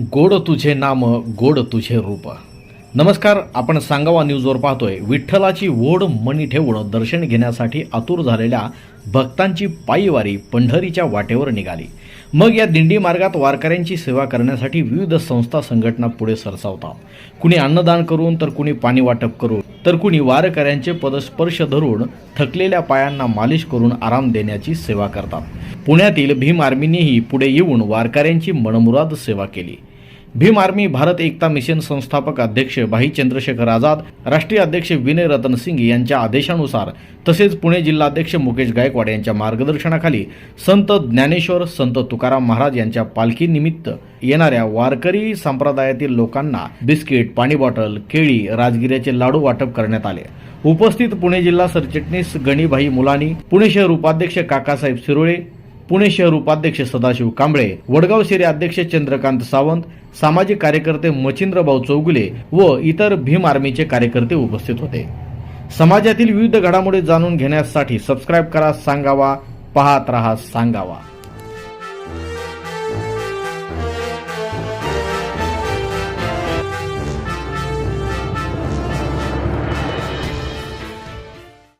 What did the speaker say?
गोड तुझे नाम गोड तुझे रूप. नमस्कार आपण सांगावा न्यूजवर पाहतोय. विठ्ठलाची ओढ मणी ठेवून दर्शन घेण्यासाठी आतुर झालेल्या भक्तांची पायीवारी पंढरीच्या वाटेवर निघाली. मग या दिंडी मार्गात वारकऱ्यांची सेवा करण्यासाठी विविध संस्था संघटना पुढे सरसावतात. कुणी अन्नदान करून तर कुणी पाणी वाटप करून तर कुणी वारकऱ्यांचे पदस्पर्श धरून थकलेल्या पायांना मालिश करून आराम देण्याची सेवा करतात. पुण्यातील भीम आर्मीनेही पुढे येऊन वारकऱ्यांची मनमुराद सेवा केली. भीम आर्मी भारत एकता मिशन संस्थापक अध्यक्ष भाई चंद्रशेखर आझाद राष्ट्रीय अध्यक्ष विनय रतन सिंग यांच्या आदेशानुसार तसेच पुणे जिल्हाध्यक्ष मुकेश गायकवाड यांच्या मार्गदर्शनाखाली संत ज्ञानेश्वर संत तुकाराम महाराज यांच्या पालखीनिमित्त येणाऱ्या वारकरी संप्रदायातील लोकांना बिस्किट पाणी बॉटल केळी राजगिऱ्याचे लाडू वाटप करण्यात आले. उपस्थित पुणे जिल्हा सरचिटणीस गणीभाई मुलानी पुणे शहर उपाध्यक्ष काकासाहेब शिरोळे पुणे शहर उपाध्यक्ष सदाशिव कांबळे वडगाव शहरी अध्यक्ष चंद्रकांत सावंत सामाजिक कार्यकर्ते मचिंद्रभाऊ चौगुले व इतर भीम आर्मीचे कार्यकर्ते उपस्थित होते. समाजातील विविध घडामोडी जाणून घेण्यासाठी सबस्क्राईब करा सांगावा पाहत रहा सांगावा.